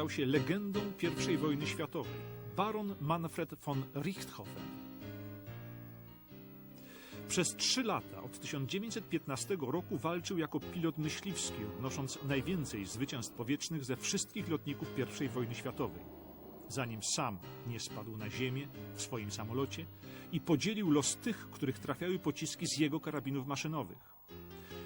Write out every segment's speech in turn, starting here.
stał się legendą I wojny światowej. Baron Manfred von Richthofen. Przez trzy lata od 1915 roku walczył jako pilot myśliwski, odnosząc najwięcej zwycięstw powietrznych ze wszystkich lotników I wojny światowej. Zanim sam nie spadł na ziemię w swoim samolocie i podzielił los tych, których trafiały pociski z jego karabinów maszynowych.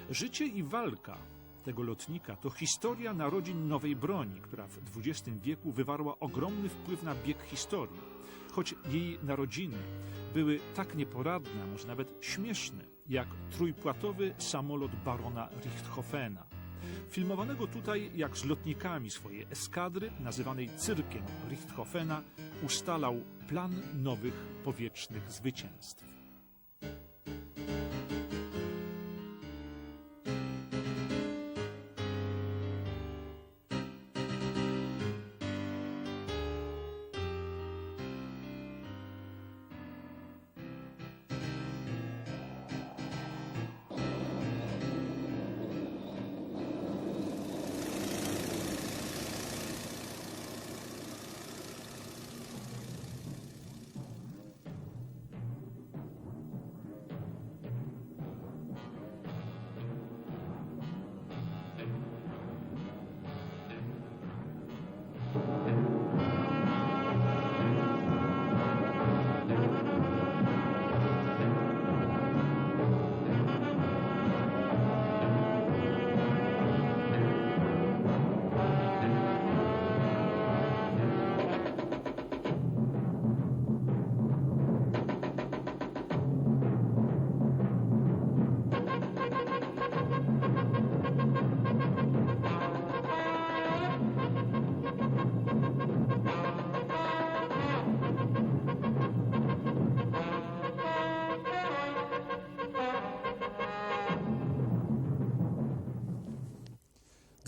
Życie i walka tego lotnika to historia narodzin nowej broni, która w XX wieku wywarła ogromny wpływ na bieg historii. Choć jej narodziny były tak nieporadne, może nawet śmieszne, jak trójpłatowy samolot barona Richthofena. Filmowanego tutaj jak z lotnikami swojej eskadry, nazywanej cyrkiem Richthofena, ustalał plan nowych powietrznych zwycięstw.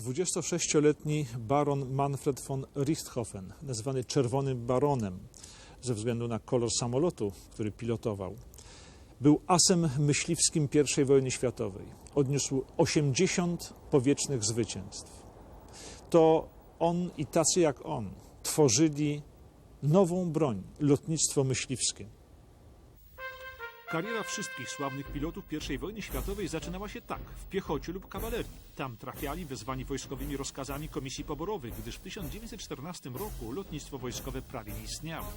Dwudziestosześcioletni baron Manfred von Richthofen, nazywany Czerwonym Baronem ze względu na kolor samolotu, który pilotował, był asem myśliwskim I wojny światowej. Odniósł 80 powietrznych zwycięstw. To on i tacy jak on tworzyli nową broń, lotnictwo myśliwskie. Kariera wszystkich sławnych pilotów I wojny światowej zaczynała się tak, w piechocie lub kawalerii. Tam trafiali wezwani wojskowymi rozkazami komisji poborowych, gdyż w 1914 roku lotnictwo wojskowe prawie nie istniało.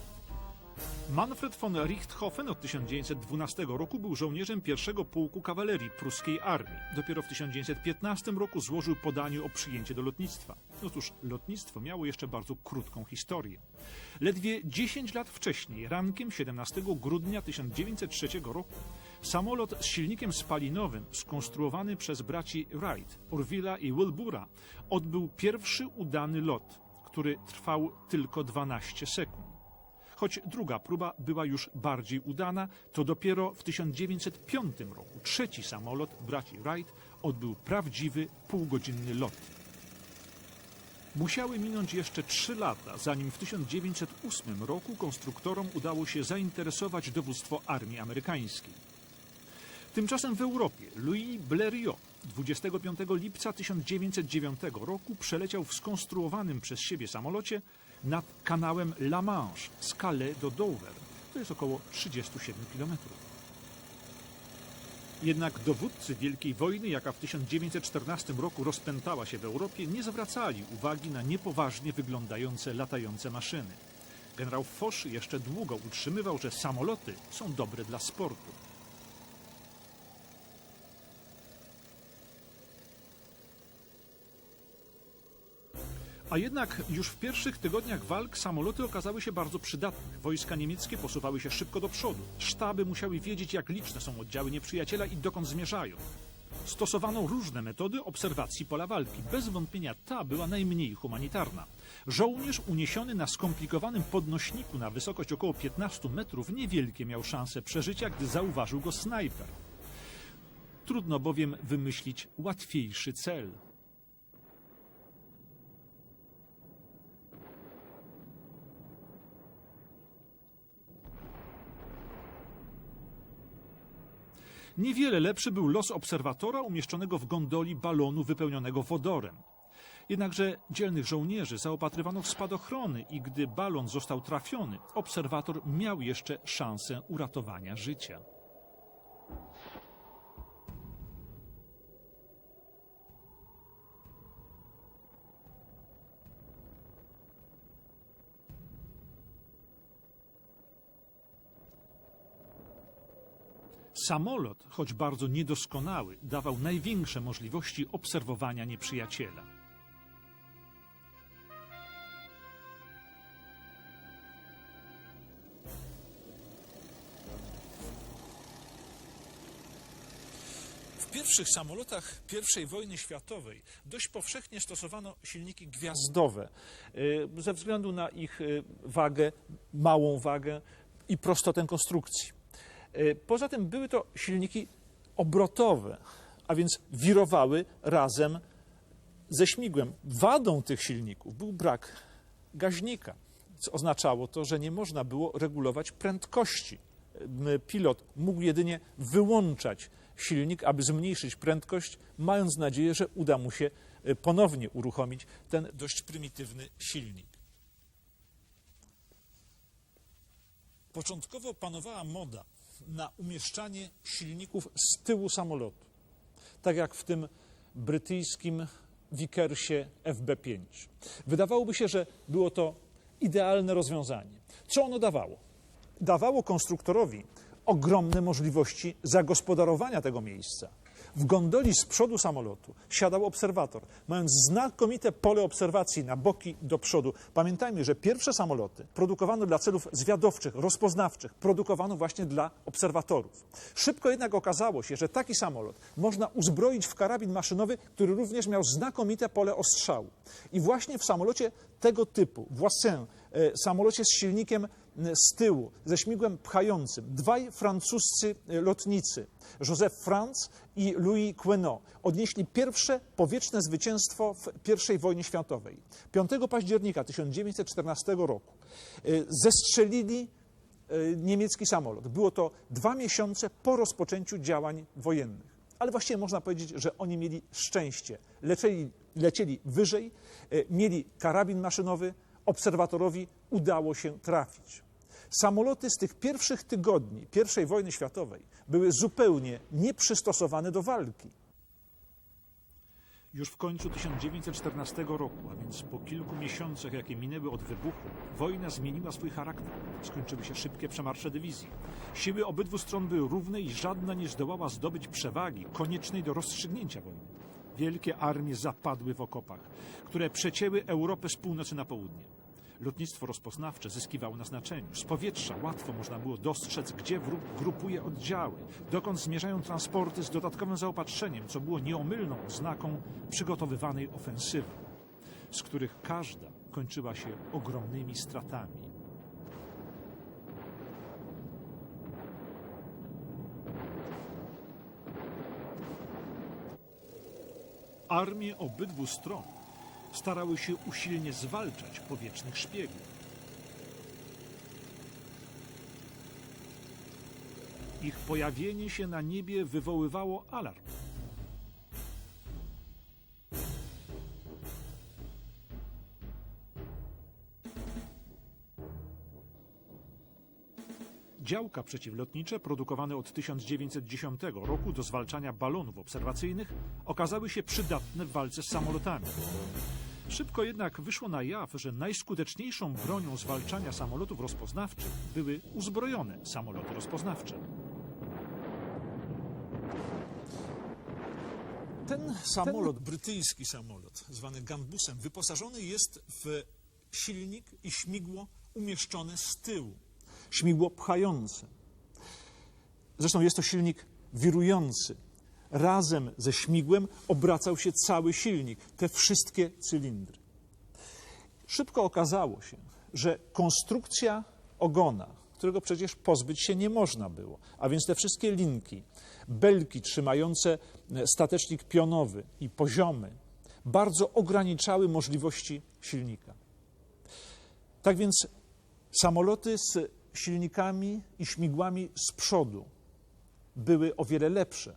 Manfred von Richthofen od 1912 roku był żołnierzem pierwszego pułku kawalerii pruskiej armii. Dopiero w 1915 roku złożył podanie o przyjęcie do lotnictwa. Otóż lotnictwo miało jeszcze bardzo krótką historię. Ledwie 10 lat wcześniej, rankiem 17 grudnia 1903 roku, samolot z silnikiem spalinowym skonstruowany przez braci Wright, Orvilla i Wilbura odbył pierwszy udany lot, który trwał tylko 12 sekund. Choć druga próba była już bardziej udana, to dopiero w 1905 roku trzeci samolot braci Wright odbył prawdziwy półgodzinny lot. Musiały minąć jeszcze trzy lata, zanim w 1908 roku konstruktorom udało się zainteresować dowództwo armii amerykańskiej. Tymczasem w Europie Louis Blériot 25 lipca 1909 roku przeleciał w skonstruowanym przez siebie samolocie nad kanałem La Manche z Calais do Dover. To jest około 37 km. Jednak dowódcy Wielkiej Wojny, jaka w 1914 roku rozpętała się w Europie, nie zwracali uwagi na niepoważnie wyglądające latające maszyny. Generał Foch jeszcze długo utrzymywał, że samoloty są dobre dla sportu. A jednak już w pierwszych tygodniach walk samoloty okazały się bardzo przydatne. Wojska niemieckie posuwały się szybko do przodu. Sztaby musiały wiedzieć, jak liczne są oddziały nieprzyjaciela i dokąd zmierzają. Stosowano różne metody obserwacji pola walki. Bez wątpienia ta była najmniej humanitarna. Żołnierz uniesiony na skomplikowanym podnośniku na wysokość około 15 metrów niewielkie miał szanse przeżycia, gdy zauważył go snajper. Trudno bowiem wymyślić łatwiejszy cel. Niewiele lepszy był los obserwatora umieszczonego w gondoli balonu wypełnionego wodorem. Jednakże dzielnych żołnierzy zaopatrywano w spadochrony i gdy balon został trafiony, obserwator miał jeszcze szansę uratowania życia. Samolot, choć bardzo niedoskonały, dawał największe możliwości obserwowania nieprzyjaciela. W pierwszych samolotach I wojny światowej dość powszechnie stosowano silniki gwiazdowe y, ze względu na ich y, wagę, małą wagę i prostotę konstrukcji. Y, Poza tym były to silniki obrotowe, a więc wirowały razem ze śmigłem. Wadą tych silników był brak gaźnika, co oznaczało to, że nie można było regulować prędkości. M, Pilot mógł jedynie wyłączać silnik, aby zmniejszyć prędkość, mając nadzieję, że uda mu się y, ponownie uruchomić ten dość prymitywny silnik. Początkowo panowała moda na umieszczanie silników z tyłu samolotu, tak jak w tym brytyjskim Vickersie FB5. Wydawałoby się, że było to idealne rozwiązanie. Co ono dawało? Dawało konstruktorowi ogromne możliwości zagospodarowania tego miejsca. W gondoli z przodu samolotu siadał obserwator, mając znakomite pole obserwacji na boki do przodu. Pamiętajmy, że pierwsze samoloty produkowano dla celów zwiadowczych, rozpoznawczych, produkowano właśnie dla obserwatorów. Szybko jednak okazało się, że taki samolot można uzbroić w karabin maszynowy, który również miał znakomite pole ostrzału. I właśnie w samolocie tego typu, Voisin, e, samolocie z silnikiem z tyłu, ze śmigłem pchającym, dwaj francuscy lotnicy, Joseph Franz i Louis Queneau, odnieśli pierwsze powietrzne zwycięstwo w I wojnie światowej. 5 października 1914 roku e, zestrzelili e, niemiecki samolot. Było to dwa miesiące po rozpoczęciu działań wojennych. Ale właściwie można powiedzieć, że oni mieli szczęście. Lecieli, lecieli wyżej, e, mieli karabin maszynowy, obserwatorowi udało się trafić. Samoloty z tych pierwszych tygodni I wojny światowej były zupełnie nieprzystosowane do walki. Już w końcu 1914 roku, a więc po kilku miesiącach, jakie minęły od wybuchu, wojna zmieniła swój charakter. Skończyły się szybkie przemarsze dywizji. Siły obydwu stron były równe i żadna nie zdołała zdobyć przewagi koniecznej do rozstrzygnięcia wojny. Wielkie armie zapadły w okopach, które przecięły Europę z północy na południe. Lotnictwo rozpoznawcze zyskiwało na znaczeniu. Z powietrza łatwo można było dostrzec, gdzie wróg grupuje oddziały, dokąd zmierzają transporty z dodatkowym zaopatrzeniem, co było nieomylną oznaką przygotowywanej ofensywy, z których każda kończyła się ogromnymi stratami. Armie obydwu stron starały się usilnie zwalczać powietrznych szpiegów. Ich pojawienie się na niebie wywoływało alarm. Działka przeciwlotnicze produkowane od 1910 roku do zwalczania balonów obserwacyjnych okazały się przydatne w walce z samolotami. Szybko jednak wyszło na jaw, że najskuteczniejszą bronią zwalczania samolotów rozpoznawczych były uzbrojone samoloty rozpoznawcze. Ten samolot, brytyjski samolot, zwany Gambusem, wyposażony jest w silnik i śmigło umieszczone z tyłu. Śmigło pchające. Zresztą jest to silnik wirujący. Razem ze śmigłem obracał się cały silnik, te wszystkie cylindry. Szybko okazało się, że konstrukcja ogona, którego przecież pozbyć się nie można było, a więc te wszystkie linki, belki trzymające statecznik pionowy i poziomy, bardzo ograniczały możliwości silnika. Tak więc samoloty z silnikami i śmigłami z przodu były o wiele lepsze,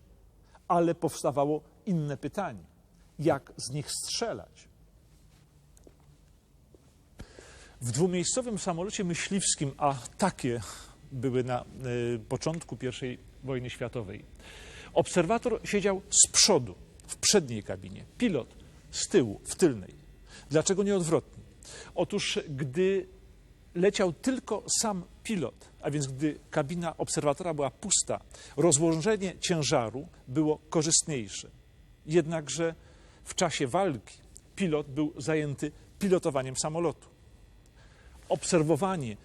ale powstawało inne pytanie: jak z nich strzelać? W dwumiejscowym samolocie myśliwskim, a takie były na y, początku I wojny światowej, obserwator siedział z przodu, w przedniej kabinie, pilot z tyłu, w tylnej. Dlaczego nie odwrotnie? Otóż, gdy leciał tylko sam pilot, a więc gdy kabina obserwatora była pusta, rozłożenie ciężaru było korzystniejsze. Jednakże w czasie walki pilot był zajęty pilotowaniem samolotu. Obserwowanie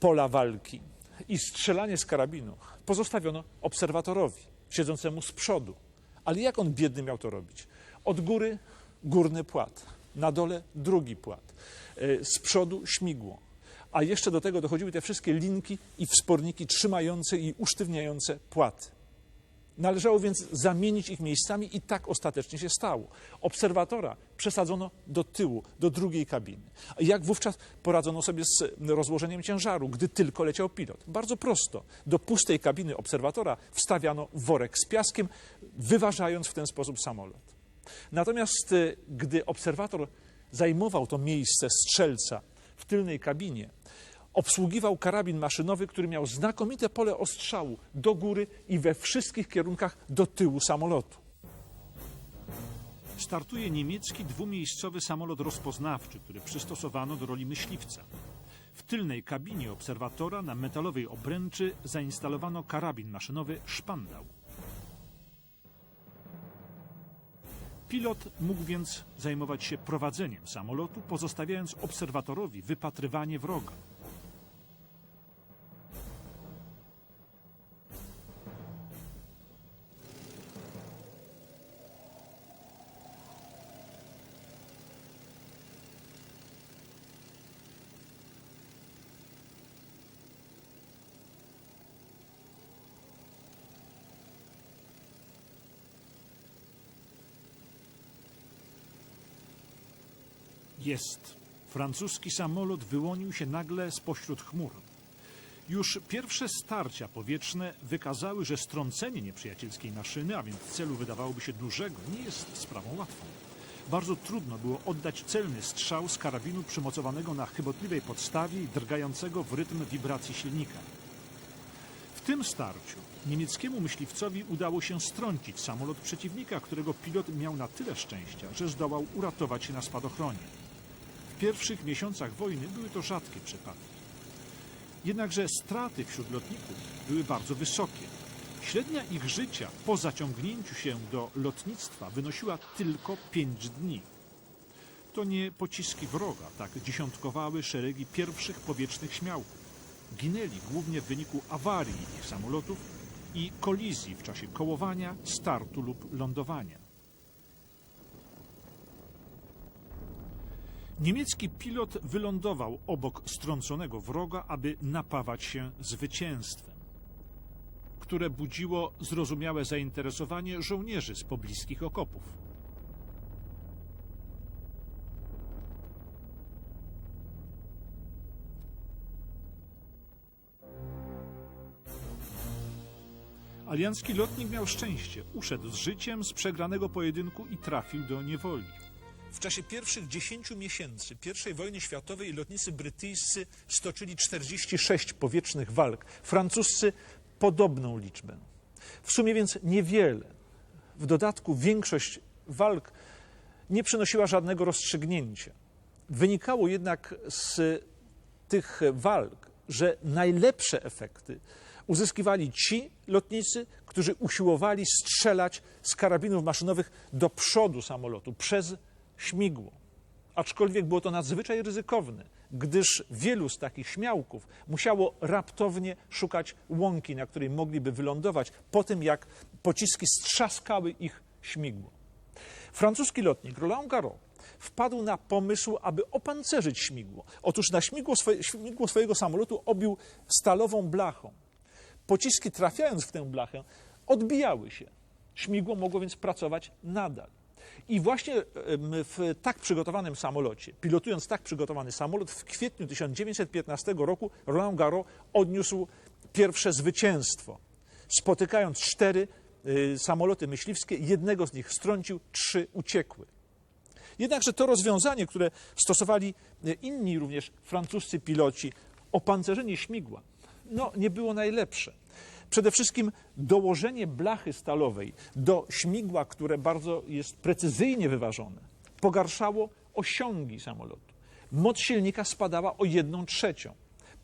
pola walki i strzelanie z karabinu pozostawiono obserwatorowi, siedzącemu z przodu. Ale jak on biedny miał to robić? Od góry górny płat, na dole drugi płat, e, z przodu śmigło. A jeszcze do tego dochodziły te wszystkie linki i wsporniki trzymające i usztywniające płaty. Należało więc zamienić ich miejscami i tak ostatecznie się stało. Obserwatora przesadzono do tyłu, do drugiej kabiny. Jak wówczas poradzono sobie z rozłożeniem ciężaru, gdy tylko leciał pilot? Bardzo prosto. Do pustej kabiny obserwatora wstawiano worek z piaskiem, wyważając w ten sposób samolot. Natomiast y, gdy obserwator zajmował to miejsce strzelca w tylnej kabinie, obsługiwał karabin maszynowy, który miał znakomite pole ostrzału do góry i we wszystkich kierunkach do tyłu samolotu. Startuje niemiecki dwumiejscowy samolot rozpoznawczy, który przystosowano do roli myśliwca. W tylnej kabinie obserwatora na metalowej obręczy zainstalowano karabin maszynowy szpandał. Pilot mógł więc zajmować się prowadzeniem samolotu, pozostawiając obserwatorowi wypatrywanie wroga. Jest. Francuski samolot wyłonił się nagle spośród chmur. Już pierwsze starcia powietrzne wykazały, że strącenie nieprzyjacielskiej maszyny, a więc celu wydawałoby się dużego, nie jest sprawą łatwą. Bardzo trudno było oddać celny strzał z karabinu przymocowanego na chybotliwej podstawie i drgającego w rytm wibracji silnika. W tym starciu niemieckiemu myśliwcowi udało się strącić samolot przeciwnika, którego pilot miał na tyle szczęścia, że zdołał uratować się na spadochronie. W pierwszych miesiącach wojny były to rzadkie przypadki. Jednakże straty wśród lotników były bardzo wysokie. Średnia ich życia po zaciągnięciu się do lotnictwa wynosiła tylko 5 dni. To nie pociski wroga, tak dziesiątkowały szeregi pierwszych powietrznych śmiałków. Ginęli głównie w wyniku awarii ich samolotów i kolizji w czasie kołowania, startu lub lądowania. Niemiecki pilot wylądował obok strąconego wroga, aby napawać się zwycięstwem, które budziło zrozumiałe zainteresowanie żołnierzy z pobliskich okopów. Aliancki lotnik miał szczęście. Uszedł z życiem z przegranego pojedynku i trafił do niewoli. W czasie pierwszych 10 miesięcy I wojny światowej lotnicy brytyjscy stoczyli 46 powietrznych walk, francuscy podobną liczbę. W sumie więc niewiele. W dodatku większość walk nie przynosiła żadnego rozstrzygnięcia. Wynikało jednak z tych walk, że najlepsze efekty uzyskiwali ci lotnicy, którzy usiłowali strzelać z karabinów maszynowych do przodu samolotu przez śmigło. Aczkolwiek było to nadzwyczaj ryzykowne, gdyż wielu z takich śmiałków musiało raptownie szukać łąki, na której mogliby wylądować po tym, jak pociski strzaskały ich śmigło. Francuski lotnik Roland Garros wpadł na pomysł, aby opancerzyć śmigło. Otóż na śmigło, swoje, śmigło swojego samolotu obił stalową blachą. Pociski trafiając w tę blachę odbijały się. Śmigło mogło więc pracować nadal. I właśnie w tak przygotowanym samolocie, pilotując tak przygotowany samolot, w kwietniu 1915 roku Roland Garros odniósł pierwsze zwycięstwo. Spotykając cztery y, samoloty myśliwskie, jednego z nich strącił, trzy uciekły. Jednakże to rozwiązanie, które stosowali e, inni również francuscy piloci, opancerzenie śmigła, no nie było najlepsze. Przede wszystkim dołożenie blachy stalowej do śmigła, które bardzo jest precyzyjnie wyważone, pogarszało osiągi samolotu. Moc silnika spadała o jedną trzecią.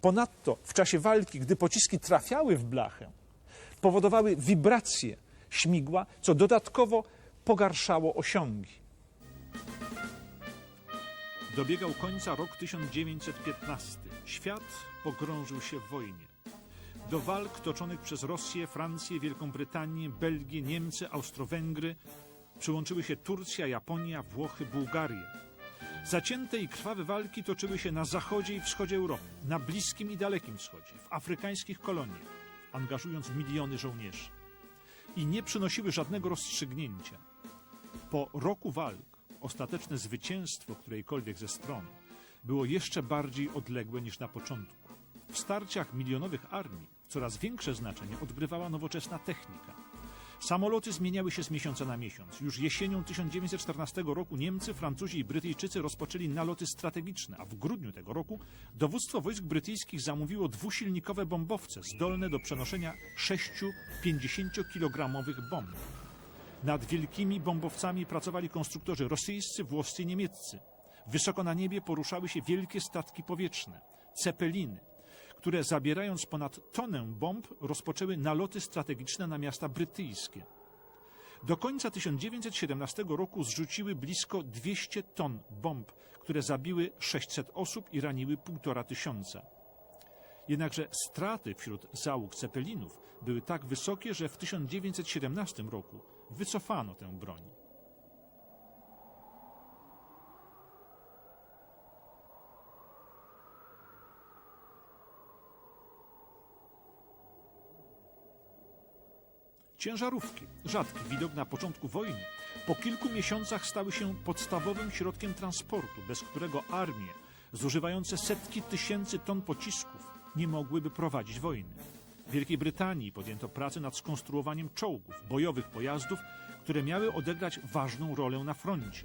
Ponadto w czasie walki, gdy pociski trafiały w blachę, powodowały wibracje śmigła, co dodatkowo pogarszało osiągi. Dobiegał końca rok 1915. Świat pogrążył się w wojnie. Do walk toczonych przez Rosję, Francję, Wielką Brytanię, Belgię, Niemcy, Austro-Węgry przyłączyły się Turcja, Japonia, Włochy, Bułgaria. Zacięte i krwawe walki toczyły się na zachodzie i wschodzie Europy, na Bliskim i Dalekim Wschodzie, w afrykańskich koloniach, angażując miliony żołnierzy. I nie przynosiły żadnego rozstrzygnięcia. Po roku walk ostateczne zwycięstwo którejkolwiek ze stron było jeszcze bardziej odległe niż na początku. W starciach milionowych armii coraz większe znaczenie odgrywała nowoczesna technika. Samoloty zmieniały się z miesiąca na miesiąc. Już jesienią 1914 roku Niemcy, Francuzi i Brytyjczycy rozpoczęli naloty strategiczne, a w grudniu tego roku dowództwo wojsk brytyjskich zamówiło dwusilnikowe bombowce zdolne do przenoszenia sześciu 50-kilogramowych bomb. Nad wielkimi bombowcami pracowali konstruktorzy rosyjscy, włoscy i niemieccy. Wysoko na niebie poruszały się wielkie statki powietrzne, cepeliny, które zabierając ponad tonę bomb rozpoczęły naloty strategiczne na miasta brytyjskie. Do końca 1917 roku zrzuciły blisko 200 ton bomb, które zabiły 600 osób i raniły półtora tysiąca. Jednakże straty wśród załóg cepelinów były tak wysokie, że w 1917 roku wycofano tę broń. Ciężarówki, rzadki widok na początku wojny, po kilku miesiącach stały się podstawowym środkiem transportu, bez którego armie zużywające setki tysięcy ton pocisków nie mogłyby prowadzić wojny. W Wielkiej Brytanii podjęto pracę nad skonstruowaniem czołgów, bojowych pojazdów, które miały odegrać ważną rolę na froncie.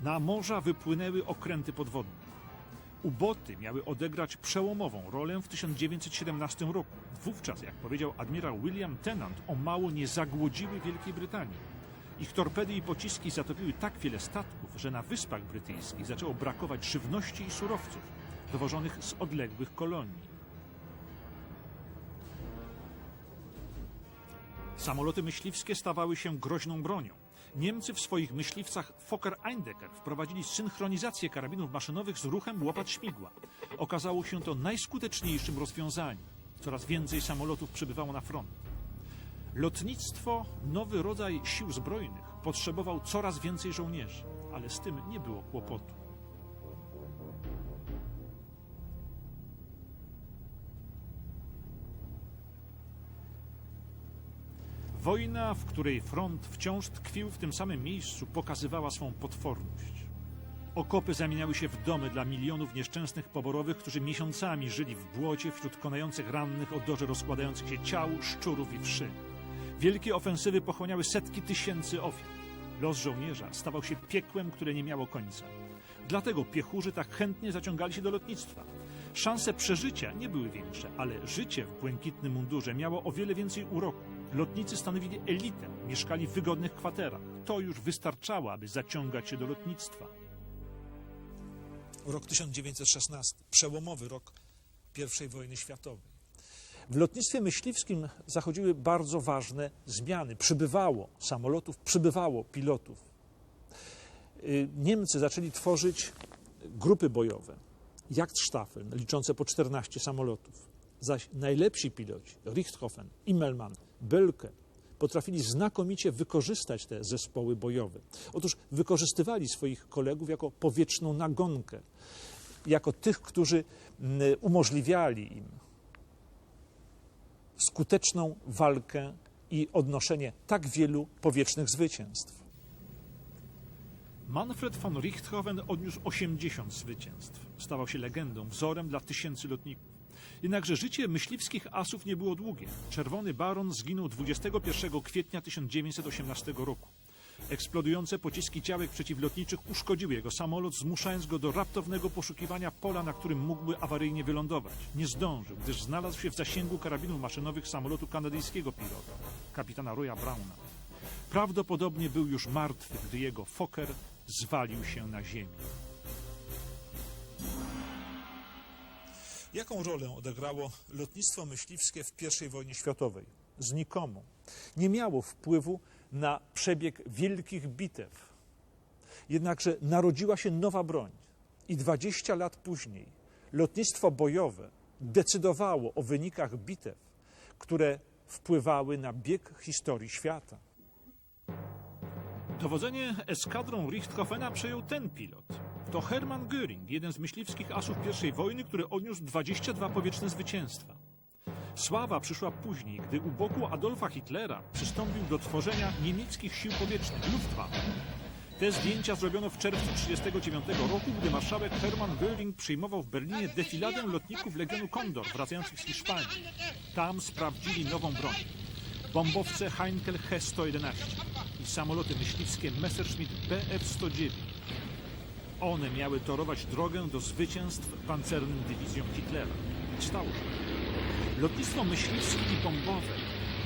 Na morza wypłynęły okręty podwodne. Uboty miały odegrać przełomową rolę w 1917 roku. Wówczas, jak powiedział admirał William Tennant, o mało nie zagłodziły Wielkiej Brytanii. Ich torpedy i pociski zatopiły tak wiele statków, że na Wyspach Brytyjskich zaczęło brakować żywności i surowców dowożonych z odległych kolonii. Samoloty myśliwskie stawały się groźną bronią. Niemcy w swoich myśliwcach Fokker-Eindecker wprowadzili synchronizację karabinów maszynowych z ruchem łopat śmigła. Okazało się to najskuteczniejszym rozwiązaniem. Coraz więcej samolotów przybywało na front. Lotnictwo, nowy rodzaj sił zbrojnych, potrzebował coraz więcej żołnierzy, ale z tym nie było kłopotu. Wojna, w której front wciąż tkwił w tym samym miejscu, pokazywała swą potworność. Okopy zamieniały się w domy dla milionów nieszczęsnych poborowych, którzy miesiącami żyli w błocie wśród konających rannych, odorze rozkładających się ciał, szczurów i wszy. Wielkie ofensywy pochłaniały setki tysięcy ofiar. Los żołnierza stawał się piekłem, które nie miało końca. Dlatego piechurzy tak chętnie zaciągali się do lotnictwa. Szanse przeżycia nie były większe, ale życie w błękitnym mundurze miało o wiele więcej uroku. Lotnicy stanowili elitę, mieszkali w wygodnych kwaterach. To już wystarczało, aby zaciągać się do lotnictwa. Rok 1916, przełomowy rok I wojny światowej. W lotnictwie myśliwskim zachodziły bardzo ważne zmiany. Przybywało samolotów, przybywało pilotów. Y, Niemcy zaczęli tworzyć grupy bojowe, Jagdstaffeln, liczące po 14 samolotów. Zaś najlepsi piloci, Richthofen, Immelmann, Bölke, potrafili znakomicie wykorzystać te zespoły bojowe. Otóż wykorzystywali swoich kolegów jako powietrzną nagonkę, jako tych, którzy mm, umożliwiali im skuteczną walkę i odnoszenie tak wielu powietrznych zwycięstw. Manfred von Richthofen odniósł 80 zwycięstw. Stawał się legendą, wzorem dla tysięcy lotników. Jednakże życie myśliwskich asów nie było długie. Czerwony Baron zginął 21 kwietnia 1918 roku. Eksplodujące pociski działek przeciwlotniczych uszkodziły jego samolot, zmuszając go do raptownego poszukiwania pola, na którym mógłby awaryjnie wylądować. Nie zdążył, gdyż znalazł się w zasięgu karabinów maszynowych samolotu kanadyjskiego pilota, kapitana Roya Browna. Prawdopodobnie był już martwy, gdy jego Fokker zwalił się na ziemię. Jaką rolę odegrało lotnictwo myśliwskie w I wojnie światowej? Znikomą. Nie miało wpływu na przebieg wielkich bitew. Jednakże narodziła się nowa broń i 20 lat później lotnictwo bojowe decydowało o wynikach bitew, które wpływały na bieg historii świata. Dowodzenie eskadrą Richthofena przejął ten pilot. To Hermann Göring, jeden z myśliwskich asów I wojny, który odniósł 22 powietrzne zwycięstwa. Sława przyszła później, gdy u boku Adolfa Hitlera przystąpił do tworzenia niemieckich sił powietrznych Luftwaffe. Te zdjęcia zrobiono w czerwcu 1939 roku, gdy marszałek Hermann Göring przyjmował w Berlinie defiladę lotników Legionu Kondor wracających z Hiszpanii. Tam sprawdzili nową broń. Bombowce Heinkel He-111 i samoloty myśliwskie Messerschmitt Bf-109. One miały torować drogę do zwycięstw pancernym dywizjom Hitlera. Stało się. Lotnictwo myśliwskie i bombowe,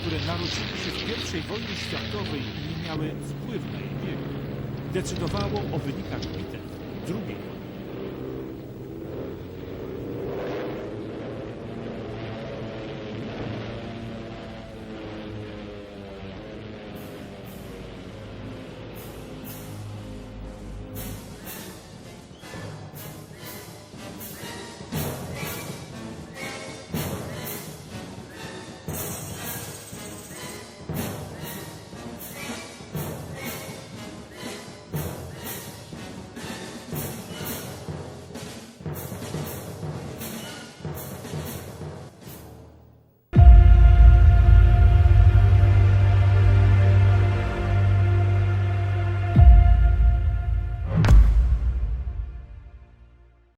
które narodziły się w I wojnie światowej i nie miały wpływu na jej bieg, decydowało o wynikach bitew II wojny